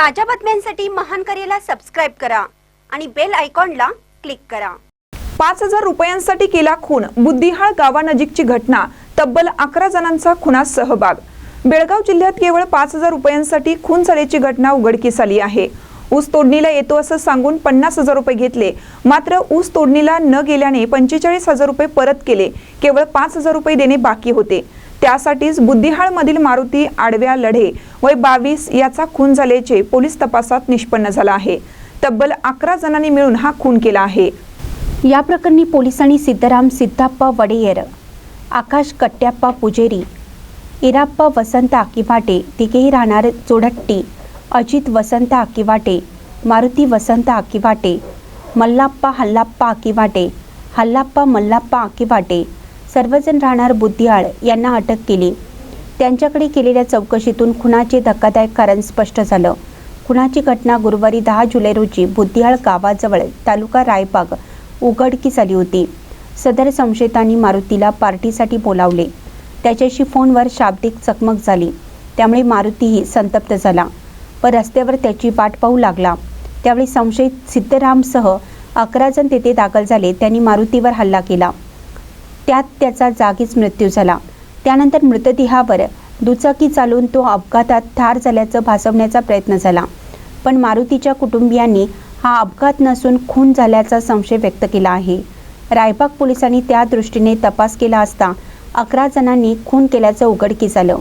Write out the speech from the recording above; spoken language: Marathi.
ताज्या बातम्यांसाठी महान करेला सबस्क्राईब करा आणि बेल आयकॉनला क्लिक करा. पाच हजार रुपयांसाठी केला खून. बुद्धिहाळ गावानजीकची घटना. तब्बल अकरा जणांचा खुनात सहभाग. बेळगाव जिल्ह्यात केवळ पाच हजार रुपयांसाठी खून झाल्याची घटना उघडकीस आली आहे. ऊस तोडणीला येतो असं सांगून पन्नास हजार रुपये घेतले. मात्र ऊस तोडणीला न गेल्याने पंचेचाळीस हजार रुपये परत केले. केवळ पाच हजार रुपये देणे बाकी होते. त्यासाठीच बुद्धिहाळमधील मारुती आडव्या लढे वय बावीस याचा खून झाल्याचे पोलीस तपासात निष्पन्न झाला आहे. तब्बल अकरा जणांनी मिळून हा खून केला आहे. या प्रकरणी पोलिसांनी सिद्धराम सिद्धाप्पा वडेयर आकाश कट्ट्याप्पा पुजेरी इराप्पा वसंत आकिवाटे तिघेही राहणार चोडट्टी अजित वसंत आकिवाटे मारुती वसंत आकिवाटे मल्लाप्पा हल्लाप्पा आकिवाटे हल्लाप्पा मल्लाप्पा आकिवाटे सर्वजण राहणार बुद्धियाळ यांना अटक केली. त्यांच्याकडे केलेल्या चौकशीतून खुनाचे धक्कादायक कारण स्पष्ट झालं. खुनाची घटना गुरुवारी दहा जुलै रोजी बुद्धियाळ गावाजवळ तालुका रायबाग उघडकीस आली होती. सदर संशयितांनी मारुतीला पार्टीसाठी बोलावले. त्याच्याशी फोनवर शाब्दिक चकमक झाली. त्यामुळे मारुतीही संतप्त झाला. व रस्त्यावर त्याची वाट पाहू लागला. त्यावेळी संशयित सिद्धरामसह अकरा जण तेथे दाखल झाले. त्यांनी मारुतीवर हल्ला केला. त्यात त्याचा जागीच मृत्यू झाला. त्यानंतर मृतदेहावर दुचाकी चालून तो अपघातात ठार झाल्याचं भासवण्याचा प्रयत्न झाला. पण मारुतीच्या कुटुंबियांनी हा अपघात नसून खून झाल्याचा संशय व्यक्त केला आहे. रायबाग पोलिसांनी त्या दृष्टीने तपास केला असता अकरा जणांनी खून केल्याचं उघडकीस आलं.